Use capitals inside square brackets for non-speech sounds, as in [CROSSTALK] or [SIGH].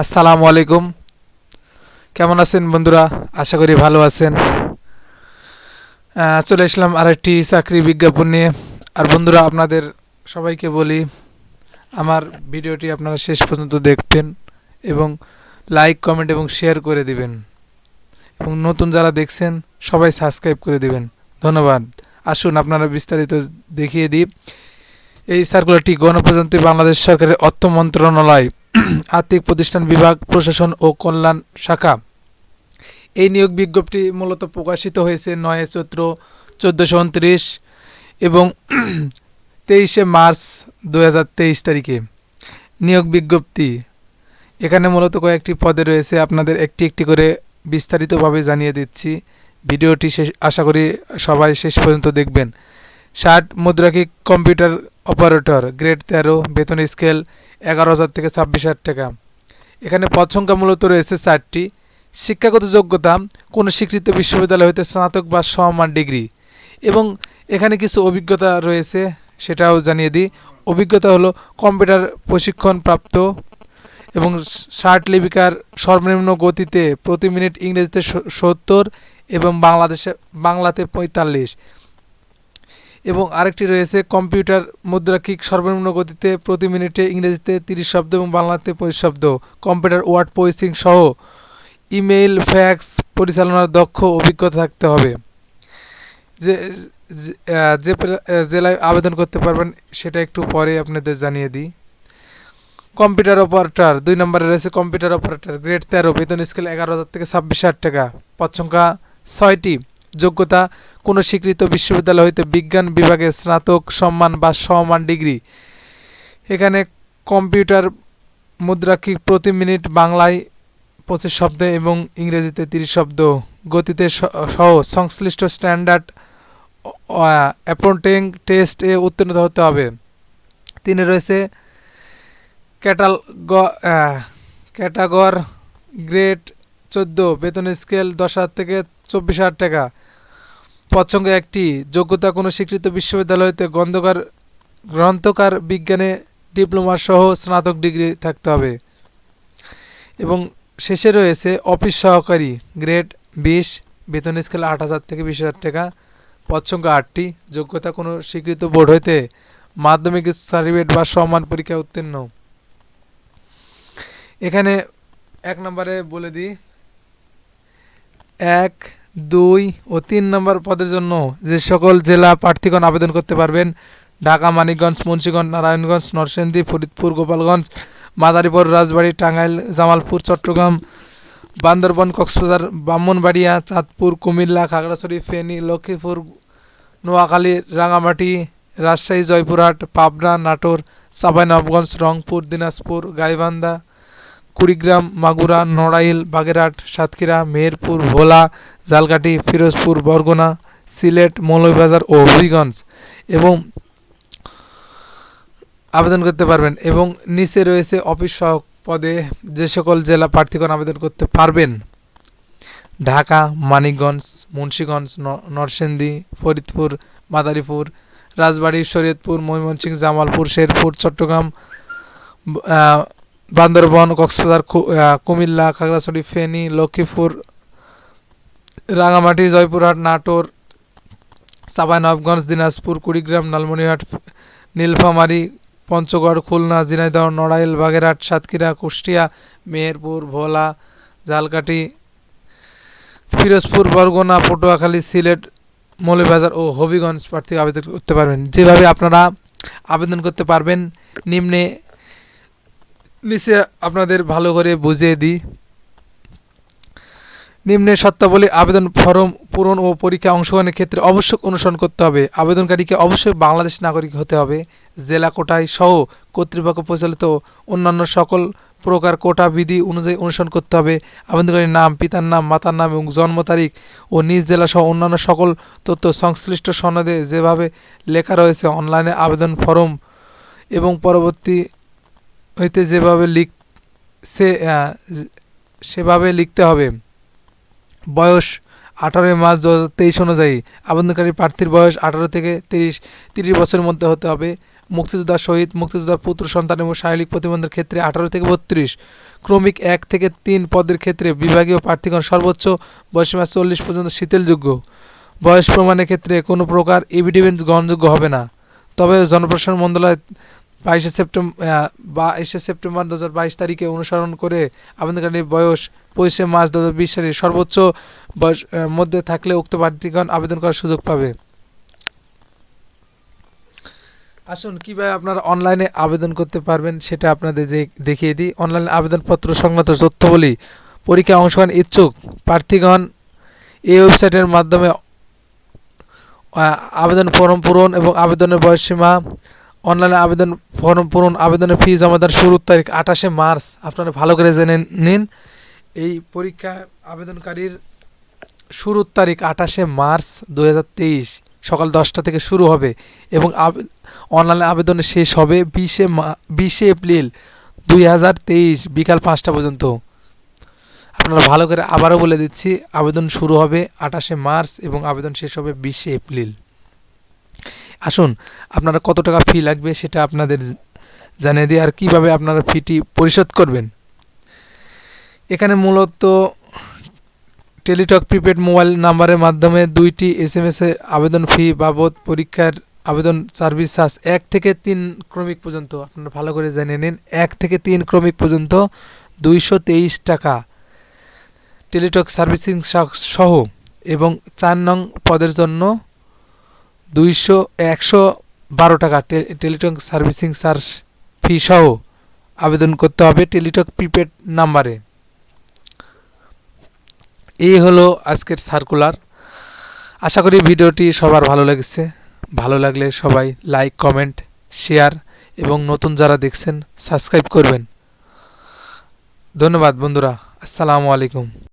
আসসালামু আলাইকুম। কেমন আছেন বন্ধুরা? আশা করি ভালো আছেন। চলে আসলাম আরেকটি চাকরি বিজ্ঞাপন নিয়ে। আর বন্ধুরা, আপনাদের সবাইকে বলি, আমার ভিডিওটি আপনারা শেষ পর্যন্ত দেখবেন এবং লাইক, কমেন্ট এবং শেয়ার করে দিবেন। এবং নতুন যারা দেখছেন, সবাই সাবস্ক্রাইব করে দিবেন। ধন্যবাদ। আসুন, আপনারা বিস্তারিত দেখিয়ে দিই। এই সার্কুলারটি গণপ্রজাতন্ত্রী বাংলাদেশ সরকারের অর্থ মন্ত্রণালয় [CLEARS THROAT] আর্থিক প্রতিষ্ঠান বিভাগ, প্রশাসন ও কল্যাণ শাখা। এই নিয়োগ বিজ্ঞপ্তি মূলত প্রকাশিত হয়েছে নয় চৈত্র চোদ্দোশো উনত্রিশ এবং [CLEARS THROAT] তেইশে মার্চ দু হাজার তেইশ তারিখে। নিয়োগ বিজ্ঞপ্তি। এখানে মূলত কয়েকটি পদে রয়েছে, আপনাদের একটি একটি করে বিস্তারিতভাবে জানিয়ে দিচ্ছি। ভিডিওটি শেষ, আশা করি সবাই শেষ পর্যন্ত দেখবেন। ষাট মুদ্রাকি কম্পিউটার অপারেটর, গ্রেড তেরো, বেতন স্কেল এগারো হাজার থেকে ছাব্বিশ হাজার টাকা। এখানে পদ সংখ্যা মূলত রয়েছে চারটি। শিক্ষাগত যোগ্যতা, কোনো স্বীকৃত বিশ্ববিদ্যালয় হতে স্নাতক বা সমমান ডিগ্রি। এবং এখানে কিছু অভিজ্ঞতা রয়েছে, সেটাও জানিয়ে দিই। অভিজ্ঞতা হলো কম্পিউটার প্রশিক্ষণ প্রাপ্ত এবং ষাট লিপিকার সর্বনিম্ন গতিতে প্রতি মিনিট ইংরেজিতে সত্তর এবং বাংলাদেশে, বাংলাতে পঁয়তাল্লিশ। এবং আরেকটি রয়েছে কম্পিউটার মুদ্রাকিক সর্বনিম্ন গতিতে প্রতি মিনিটে ইংরেজিতে তিরিশ শব্দ এবং বাংলাতে পঁচিশ শব্দ। কম্পিউটার ওয়ার্ড প্রসেসিং সহ ইমেইল, ফ্যাক্স পরিচালনার দক্ষ অভিজ্ঞতা থাকতে হবে। যে, যে- জেলায় আবেদন করতে পারবেন সেটা একটু পরে আপনাদের জানিয়ে দিই। কম্পিউটার অপারেটর, দুই নম্বরে রয়েছে কম্পিউটার অপারেটর, গ্রেড তেরো, বেতন স্কেল এগারো হাজার থেকে ছাব্বিশ হাজার টাকা। পদ সংখ্যা ছয়টি। যোগ্যতা, কোনো স্বীকৃত বিশ্ববিদ্যালয় হইতে বিজ্ঞান বিভাগে স্নাতক, সম্মান বা সমমান ডিগ্রি। এখানে কম্পিউটার মুদ্রাকি প্রতি মিনিট বাংলায় পঁচিশ শব্দ এবং ইংরেজিতে তিরিশ শব্দ? গতিতে সহ সংশ্লিষ্ট স্ট্যান্ডার্ড অ্যাপন্টিং টেস্ট উত্তীর্ণ হতে হবে। তিনি রয়েছে ক্যাটাল ক্যাটাগর গ্রেড চোদ্দ, বেতন স্কেল দশ হাজার থেকে চব্বিশ হাজার টাকা। পছন্দ একটি যোগ্যতা কোনো স্বীকৃত বিশ্ববিদ্যালয়তে গন্ধকার গ্রন্থকার বিজ্ঞানে ডিপ্লোমা সহ স্নাতক ডিগ্রি থাকতে হবে। এবং শেষে রয়েছে অফিস সহকারী, গ্রেড বিশ, বেতন স্কেল আট হাজার থেকে বিশ হাজার টাকা সংখ্যা আটটি, যোগ্যতা কোনো স্বীকৃত বোর্ড হইতে মাধ্যমিক সার্টিফিকেট বা সম্মান পরীক্ষা উত্তীর্ণ। এখানে এক নম্বরে বলে দিই, এক দুই ও তিন নম্বর পদের জন্য যে সকল জেলা প্রার্থীগণ আবেদন করতে পারবেন, ঢাকা, মানিকগঞ্জ, মুন্সীগঞ্জ, নারায়ণগঞ্জ, নরসিংদী, ফরিদপুর, গোপালগঞ্জ, মাদারীপুর, রাজবাড়ী, টাঙ্গাইল, জামালপুর, চট্টগ্রাম, বান্দরবন, কক্সবাজার, ব্রাহ্মণবাড়িয়া, চাঁদপুর, কুমিল্লা, খাগড়াছড়ি, ফেনী, লক্ষ্মীপুর, নোয়াখালী রাঙামাটি রাজশাহী, জয়পুরহাট, পাবনা, নাটোর চাঁপাইনবাবগঞ্জ রংপুর, দিনাজপুর, গাইবান্ধা কুড়িগ্রাম, মাগুরা, নড়াইল, বাগেরহাট, সাতক্ষীরা, মেহেরপুর, ভোলা, জালকাঠি, ফিরোজপুর, বরগুনা, সিলেট, মৌলভীবাজার ও হবিগঞ্জ এবং আবেদন করতে পারবেন এবং নিচে রয়েছে অফিস সহক পদে যে সকল জেলা প্রার্থীগণ আবেদন করতে পারবেন। ঢাকা, মানিকগঞ্জ, মুন্সীগঞ্জ নরসিংদী, ফরিদপুর, মাদারীপুর, রাজবাড়ী, শরীয়তপুর, ময়মনসিংহ, জামালপুর, শেরপুর, চট্টগ্রাম বান্দরবন, কক্সবাজার কুমিল্লা, খাগড়াছড়ি, ফেনী, লক্ষ্মীপুর রাঙামাটি জয়পুরহাট, নাটোর চাঁপাইনবাবগঞ্জ দিনাজপুর, কুড়িগ্রাম লালমনিরহাট নীলফামারী, পঞ্চগড়, খুলনা, ঝিনাইদহ, নড়াইল, বাগেরহাট, সাতক্ষীরা, কুষ্টিয়া, মেহেরপুর, ভোলা, ঝালকাঠি, ফিরোজপুর, বরগুনা, পটুয়াখালী, সিলেট, মৌলভীবাজার ও হবিগঞ্জ প্রার্থী আবেদন করতে পারবেন। যেভাবে আপনারা আবেদন করতে পারবেন, নিম্নে নিচে আপনাদের ভালো করে বুঝিয়ে দিই। নিম্নে শর্তাবলী আবেদন ফরম পূরণ ও পরীক্ষা অংশগ্রহণের ক্ষেত্রে অবশ্যই অনুসরণ করতে হবে। আবেদনকারীকে অবশ্যই বাংলাদেশ নাগরিক হতে হবে। জেলা কোটায় সহ কর্তৃপক্ষ পরিচালিত অন্যান্য সকল প্রকার কোটা বিধি অনুযায়ী অনুসরণ করতে হবে। আবেদনকারীর নাম, পিতার নাম, মাতার নাম এবং জন্ম তারিখ ও নিজ জেলা সহ অন্যান্য সকল তথ্য সংশ্লিষ্ট সনদে যেভাবে লেখা রয়েছে, অনলাইনে আবেদন ফরম এবং পরবর্তী হইতে যেভাবে লিখ, সে সেভাবে লিখতে হবে। বয়স আঠারোই মার্চ দু হাজার তেইশ অনুযায়ী আবেদনকারী প্রার্থীর বয়স আঠারো থেকে তিরিশ তিরিশ বছরের মধ্যে হতে হবে। মুক্তিযোদ্ধা শহীদ মুক্তিযোদ্ধার পুত্র, সন্তান এবং শারীরিক প্রতিবন্ধের ক্ষেত্রে আঠারো থেকে বত্রিশ, ক্রমিক এক থেকে তিন পদের ক্ষেত্রে বিভাগীয় প্রার্থীগণ সর্বোচ্চ বয়সীমা চল্লিশ পর্যন্ত শীতলযোগ্য বয়স প্রমাণের ক্ষেত্রে কোনো প্রকার এভিডেন্স গ্রহণযোগ্য হবে না। তবে জনপ্রশাসন মন্ত্রণালয় বাইশে সেপ্টেম্বর বাইশে সেপ্টেম্বর দু হাজার বাইশ তারিখে অনুসরণ করে আবেদনকারীর বয়স পঁচিশে মার্চ দু হাজার বিশ সালের সর্বোচ্চ বয়স মধ্যে থাকলে উক্ত প্রার্থীগণ আবেদন করার সুযোগ পাবে। আসুন, কীভাবে আপনারা অনলাইনে আবেদন করতে পারবেন সেটা আপনাদের যে দেখিয়ে দিই। অনলাইনে আবেদনপত্র সংক্রান্ত তথ্য বলি পরীক্ষায় অংশগ্রহণ ইচ্ছুক প্রার্থীগণ এই ওয়েবসাইটের মাধ্যমে আবেদন ফর্ম পূরণ এবং আবেদনের বয়সসীমা অনলাইনে আবেদন ফর্ম পূরণ আবেদনের ফি জমা দেওয়ার শুরুর তারিখ আঠাশে মার্চ। আপনারা ভালো করে জেনে নিন। এই পরীক্ষা আবেদনকারীর শুরুর তারিখ আঠাশে মার্চ দুই হাজার তেইশ, সকাল দশটা থেকে শুরু হবে এবং অনলাইনে আবেদনের শেষ হবে বিশে বিশে এপ্রিল দুই হাজার তেইশ, বিকাল পাঁচটা পর্যন্ত। আপনারা ভালো করে আবারও বলে দিচ্ছি, আবেদন শুরু হবে আঠাশে মার্চ এবং আবেদন শেষ হবে বিশে এপ্রিল। আসুন, আপনারা কত টাকা ফি লাগবে সেটা আপনাদের জানিয়ে দিই। আর কীভাবে আপনারা ফিটি পরিশোধ করবেন? এখানে মূলত টেলিটক প্রিপেড মোবাইল নাম্বারের মাধ্যমে দুইটি এস এম এস এ আবেদন ফি বাবদ পরীক্ষার আবেদন সার্ভিস চার্জ এক থেকে তিন ক্রমিক পর্যন্ত। আপনারা ভালো করে জেনে নিন, এক থেকে তিন ক্রমিক পর্যন্ত দুইশো তেইশ টাকা। টেলিটক সার্ভিসিং সহ এবং চার নং পদের জন্য দুইশো, একশো বারো টাকা টেলিটক সার্ভিসিং চার্জ ফি সহ আবেদন করতে হবে টেলিটক প্রিপেড নাম্বারে। এই হলো আজকের সার্কুলার। আশা করি ভিডিওটি সবার ভালো লেগেছে। ভালো লাগলে সবাই লাইক, কমেন্ট, শেয়ার এবং নতুন যারা দেখছেন, সাবস্ক্রাইব করবেন। ধন্যবাদ বন্ধুরা। আসসালামু আলাইকুম।